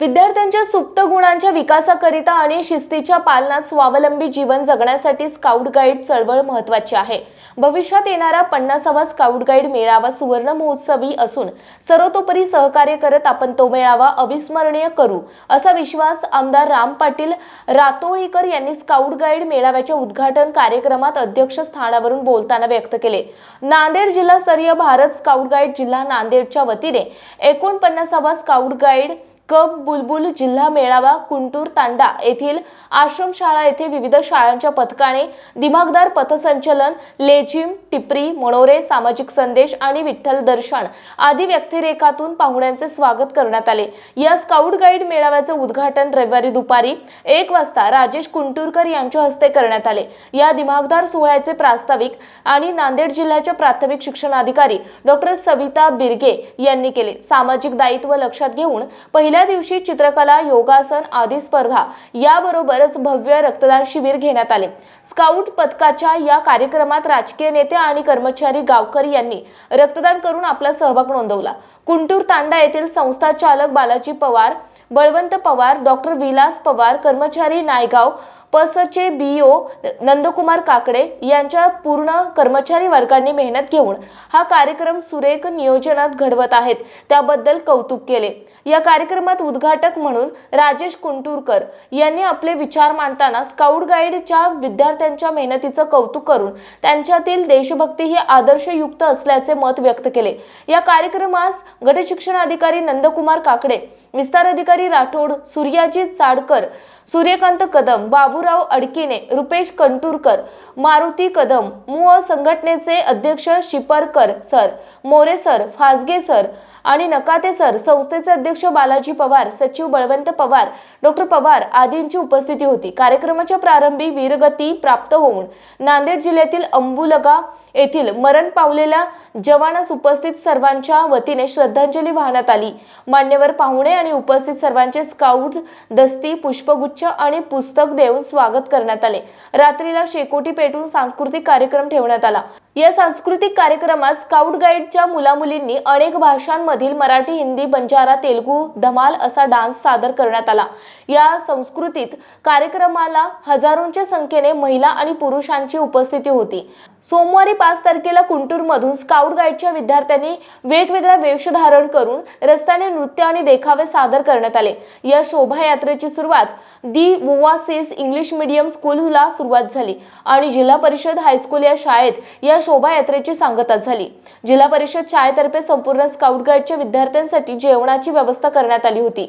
विद्यार्थ्यांच्या सुप्त गुणांच्या विकासाकरिता आणि शिस्तीच्या पालनात स्वावलंबी जीवन जगण्यासाठी स्काउट गाईड चळवळ महत्वाची आहे. भविष्यात येणारा पन्नासावा स्काउट गाईड मेळावा सुवर्ण महोत्सवी असून सर्वतोपरी सहकार्य करत आपण तो मेळावा अविस्मरणीय करू असा विश्वास आमदार राम पाटील रातोळीकर यांनी स्काउट गाईड मेळाव्याच्या उद्घाटन कार्यक्रमात अध्यक्ष स्थानावरून बोलताना व्यक्त केले. नांदेड जिल्हास्तरीय भारत स्काउट गाईड जिल्हा नांदेडच्या वतीने एकोणपन्नासावा स्काउट गाईड कप बुलबुल जिल्हा मेळावा कुंटूर तांडा येथील आश्रमशाळा येथे विविध शाळांच्या पथकाने दिमागदार पथसंचलन लेझिम टिपरी मनोरे सामाजिक संदेश आणि विठ्ठल दर्शन आदी व्यक्तिरेखातून पाहुण्यांचे स्वागत करण्यात आले. या स्काउट गाईड मेळाव्याचं उद्घाटन रविवारी दुपारी एक वाजता राजेश कुंटूरकर यांच्या हस्ते करण्यात आले. या दिमागदार सोहळ्याचे प्रास्ताविक आणि नांदेड जिल्ह्याच्या प्राथमिक शिक्षणाधिकारी डॉक्टर सविता बिरगे यांनी केले. सामाजिक दायित्व लक्षात घेऊन पहिल्या दिवशी चित्रकला योगासन आदी स्पर्धा याबरोबरच भव्य रक्तदान शिबिर घेण्यात आले. स्काउट पथकाच्या या कार्यक्रमात राजकीय नेते आणि कर्मचारी गावकरी यांनी रक्तदान करून आपला सहभाग नोंदवला. कुंटूर तांडा येथील संस्था चालक बालाजी पवार बळवंत पवार डॉक्टर विलास पवार कर्मचारी नायगाव पसचे बीओ नंदकुमार काकडे यांच्या पूर्ण कर्मचारी वर्गांनी मेहनत घेऊन हा कार्यक्रम सुरेख नियोजनात घडवत आहेत त्याबद्दल कौतुक केले. या कार्यक्रमात उद्घाटक म्हणून राजेश कुंटूरकर यांनी आपले विचार मांडताना स्काउट गाईडच्या विद्यार्थ्यांच्या मेहनतीचं कौतुक करून त्यांच्यातील देशभक्ती ही आदर्शयुक्त असल्याचे मत व्यक्त केले. या कार्यक्रमास गटशिक्षण अधिकारी नंदकुमार काकडे विस्तार अधिकारी राठोड सूर्याजी चाडकर सूर्यकांत कदम बाबूराव अडकिने रुपेश कंटूरकर मारुती कदम मूळ संघटनेचे अध्यक्ष Shiparkar sir More sir Phasge sir आणि नकाते सर संस्थेचे अध्यक्ष बालाजी पवार सचिव बळवंत पवार डॉक्टर पवार आदींची उपस्थिती होती. कार्यक्रमाच्या प्रारंभी वीरगती प्राप्त होऊन नांदेड जिल्ह्यातील अंबुलगा येथील मरण पावलेल्या जवानास उपस्थित सर्वांच्या वतीने श्रद्धांजली वाहण्यात आली. मान्यवर पाहुणे आणि उपस्थित सर्वांचे स्काउट दस्ती पुष्पगुच्छ आणि पुस्तक देऊन स्वागत करण्यात आले. रात्रीला शेकोटी पेटून सांस्कृतिक कार्यक्रम ठेवण्यात आला. या सांस्कृतिक कार्यक्रमात स्काउट गाईडच्या मुलामुलींनी अनेक भाषांमधील मराठी हिंदी बंजारा तेलुगू धमाल असा डान्स सादर करण्यात आला. या संस्कृतीत कार्यक्रमाला हजारोंच्या संख्येने महिला आणि पुरुषांची उपस्थिती होती. सोमवारी पाच तारखेला कुंटूरमधून स्काउट गाईडच्या विद्यार्थ्यांनी वेगवेगळ्या वेश धारण करून रस्त्याने नृत्य आणि देखावे सादर करण्यात आले. या शोभायात्रेची सुरुवात दी वुवासेस इंग्लिश मीडियम स्कूलला सुरुवात झाली आणि जिल्हा परिषद हायस्कूल या शाळेत या शोभायात्रेची सांगता झाली. जिल्हा परिषद शाळेतर्फे संपूर्ण स्काउट गाईडच्या विद्यार्थ्यांसाठी जेवणाची व्यवस्था करण्यात आली होती.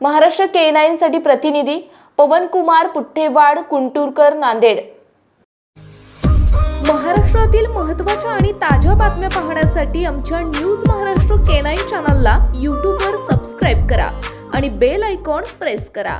महाराष्ट्र के नाईन साठी प्रतिनिधी पवनकुमार पुठ्ठेवाड कुंटूरकर नांदेड. महाराष्ट्रातील महत्त्वाच्या आणि ताज्या बातम्या पाहण्यासाठी आमच्या न्यूज महाराष्ट्र के नाईन चॅनलला यूट्यूबवर सबस्क्राईब करा आणि बेल आयकॉन प्रेस करा.